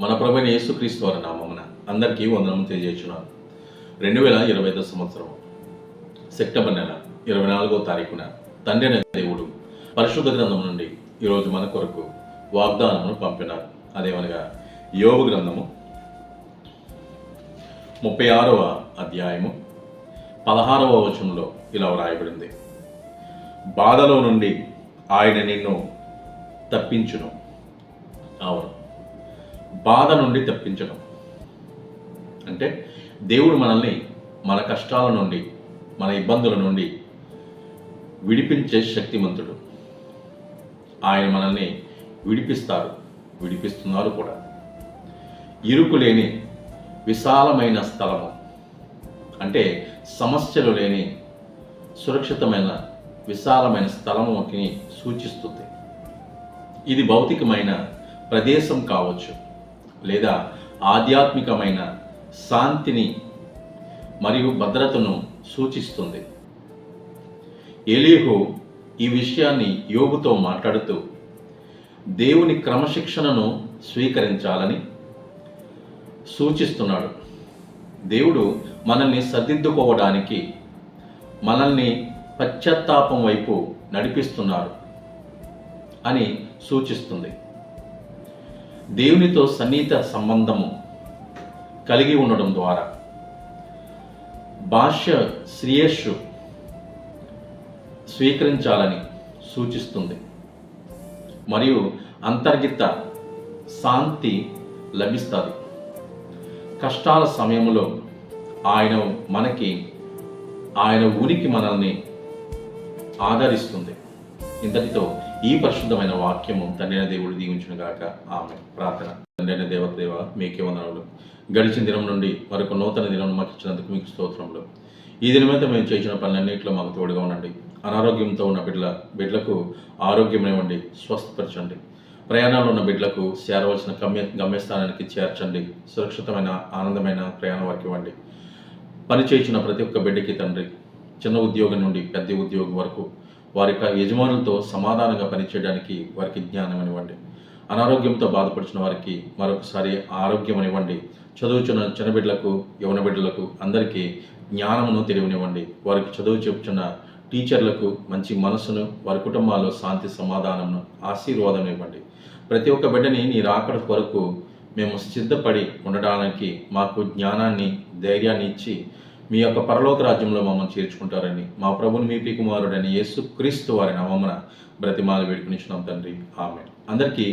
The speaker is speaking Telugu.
మన ప్రభుని యేసుక్రీస్తు వారి నామమున అందరికీ వందనము తెలియజేస్తున్నాను. రెండు వేల ఇరవై ఐదు సంవత్సరం సెప్టెంబర్ నెల ఇరవై నాలుగో తారీఖున తండ్రి దేవుడు పరిశుద్ధ గ్రంథం నుండి ఈరోజు మన కొరకు వాగ్దానమును పంపినారు. అదేమనగా యోగ గ్రంథము ముప్పై ఆరవ అధ్యాయము పదహారవ వచనంలో ఇలా వ్రాయబడింది. బాధలో నుండి ఆయన నిన్ను తప్పించును. అవును. బాధ నుండి తప్పించడం. అంటే దేవుడు మనల్ని మన కష్టాల నుండి మన ఇబ్బందుల నుండి విడిపించే శక్తిమంతుడు. ఆయన మనల్ని విడిపిస్తారు విడిపిస్తున్నారు కూడా. ఇరుకు లేని విశాలమైన స్థలము. అంటే సమస్యలు లేని సురక్షితమైన విశాలమైన స్థలముకి సూచిస్తుంది. ఇది భౌతికమైన ప్రదేశం కావచ్చు. లేదా ఆధ్యాత్మికమైన శాంతిని మరియు భద్రతను సూచిస్తుంది. ఎలీహు ఈ విషయాన్ని యోగుతో మాట్లాడుతూ దేవుని క్రమశిక్షణను స్వీకరించాలని సూచిస్తున్నాడు. దేవుడు మనల్ని సర్దిద్దుకోవడానికి మనల్ని పశ్చాత్తాపం వైపు నడిపిస్తున్నారు అని సూచిస్తుంది. దేవునితో సన్నిహిత సంబంధము కలిగి ఉండడం ద్వారా. భాష్య శ్రేయస్సు స్వీకరించాలని సూచిస్తుంది. మరియు అంతర్గత శాంతి లభిస్తుంది. కష్టాల సమయంలో ఆయన మనకి ఆయన ఉనికి మనల్ని ఆదరిస్తుంది. ఇంతటితో ఈ పరిశుద్ధమైన వాక్యము తండ్రిన దేవుడు దీవించిన గాక. ఆమె ప్రార్థన. తండ్రిన దేవదేవ మీకే వందనములు. గడిచిన దినం నుండి మరొక నూతన దినం మాకు ఇచ్చినందుకు మీకు స్తోత్రములు. ఈ దినమైతే మేము చేసిన పనులన్నింటిలో మాకు తోడుగా ఉండండి. అనారోగ్యంతో ఉన్న బిడ్డల బిడ్డలకు ఆరోగ్యం ఇవ్వండి స్వస్థపరచండి. ప్రయాణాలు ఉన్న బిడ్డలకు చేరవలసిన గమ్య గమ్యస్థానానికి చేర్చండి. సురక్షితమైన ఆనందమైన ప్రయాణం వారికి ఇవ్వండి. పని చేసిన ప్రతి ఒక్క బిడ్డకి తండ్రి చిన్న ఉద్యోగం నుండి పెద్ద ఉద్యోగం వరకు వారి యొక్క యజమానులతో సమాధానంగా పనిచేయడానికి వారికి జ్ఞానం ఇవ్వండి అనారోగ్యంతో బాధపడుచున్న వారికి మరొకసారి ఆరోగ్యం ఇవ్వండి చదువుచున్న చిన్న బిడ్డలకు యవన బిడ్డలకు అందరికీ జ్ఞానమును తెలియనివ్వండి. వారికి చదువు చెబుతున్న టీచర్లకు మంచి మనసును వారి కుటుంబాల్లో శాంతి సమాధానమును ఆశీర్వాదం ఇవ్వండి. ప్రతి ఒక్క బిడ్డని నీ రాకడ కొరకు మేము సిద్ధపడి ఉండడానికి మాకు జ్ఞానాన్ని ధైర్యాన్ని ఇచ్చి మీ యొక్క పరలోక రాజ్యంలో మమ్మల్ని చేర్చుకుంటారని మా ప్రభుని మీ పీ కుమారుడని యేసు క్రీస్తు వారి నామమున బ్రతిమాల వేడుకునిచ్చినాం తండ్రి. ఆమె అందరికీ